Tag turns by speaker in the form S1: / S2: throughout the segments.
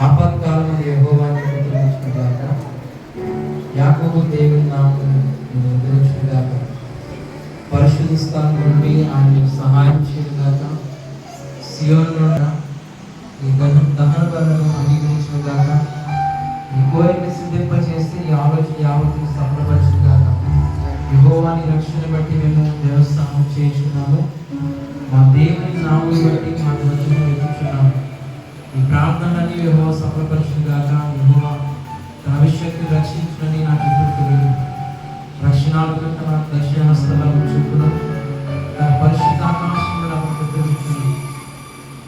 S1: ఆపత్కాలం యెహోవాని కృతజ్ఞించుగాక యాకోబు దేవుని నామం గురించుగాక పరిశుద్ధ స్థానం నుండి ఆయన సహాయం చేయగాక సియోన్లో ఈ దహన దహన బలను అంగీకరించుగాక ఈ కోరిక సిద్ధింప చేస్తే ఈ ఆలోచన యావత్తు సఫలపరచుగాక యహోవాని రక్షణ బట్టి మేము దేవస్థానం చేస్తున్నాము మా దేవుని నామని బట్టి మా వచనం వెతుకుతున్నాము ఈ ప్రార్థనని యహో సఫలపరచుగాక యహో తన అభిషేక్తి రక్షించునని నాకు ఇప్పుడు తెలియదు. రక్షణాత్మక నాకు దర్శన స్థలం చూపును దాని పరిశుద్ధాకాశంలో నాకు ప్రతినిధించింది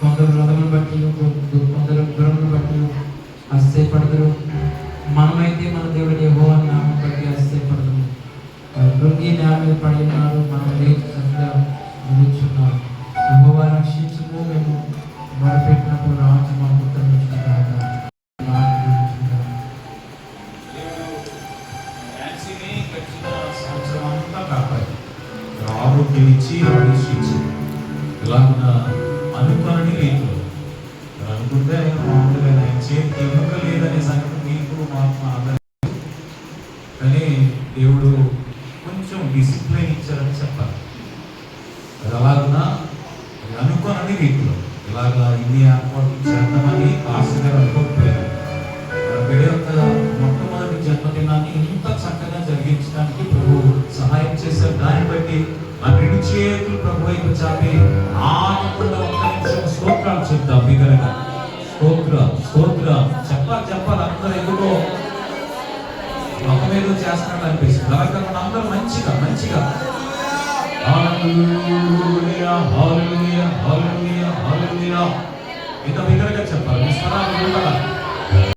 S1: కొందరు రథమును బట్టి కొందరు గురమును బట్టి అస్థిపడదురు మనమైతే మన దేవుడి అని నామం బట్టి అస్థిపడదు దొంగి నేల మీద పడి ఉన్నారు.
S2: గడిచిన సంవత్సరం అంతా కాపాడి ఆరోగ్యం ఇచ్చి ఆవిష్యించి ఇలాగున్న అనుకోనని రీతిలో మరి అనుకుంటే మామూలుగా ఆయన చేతి ఎముక లేదనే సంగతి మీకు మాకు ఆధారం కానీ దేవుడు కొంచెం డిసిప్లిన్ ఇచ్చారని చెప్పాలి అది అలాగున్నా అనుకోనని రీతిలో ఇలాగా ఇన్ని ఏర్పాట్లు చేద్దామని ఆశగా అనుకోకపోయారు చేతులు ప్రభు వైపు చాపి ఆగకుండా ఒక్క నిమిషం స్తోత్రాలు చెప్తాం. బిగరగా స్తోత్ర స్తోత్ర చెప్పాలి. చెప్పాలి అందరూ ఎందుకో ఒకమేదో చేస్తున్నాడు అనిపిస్తుంది అలా కాకుండా అందరూ మంచిగా మంచిగా హల్లెలూయా హల్లెలూయా హల్లెలూయా హల్లెలూయా ఇంత బిగ్గరగా చెప్పాలి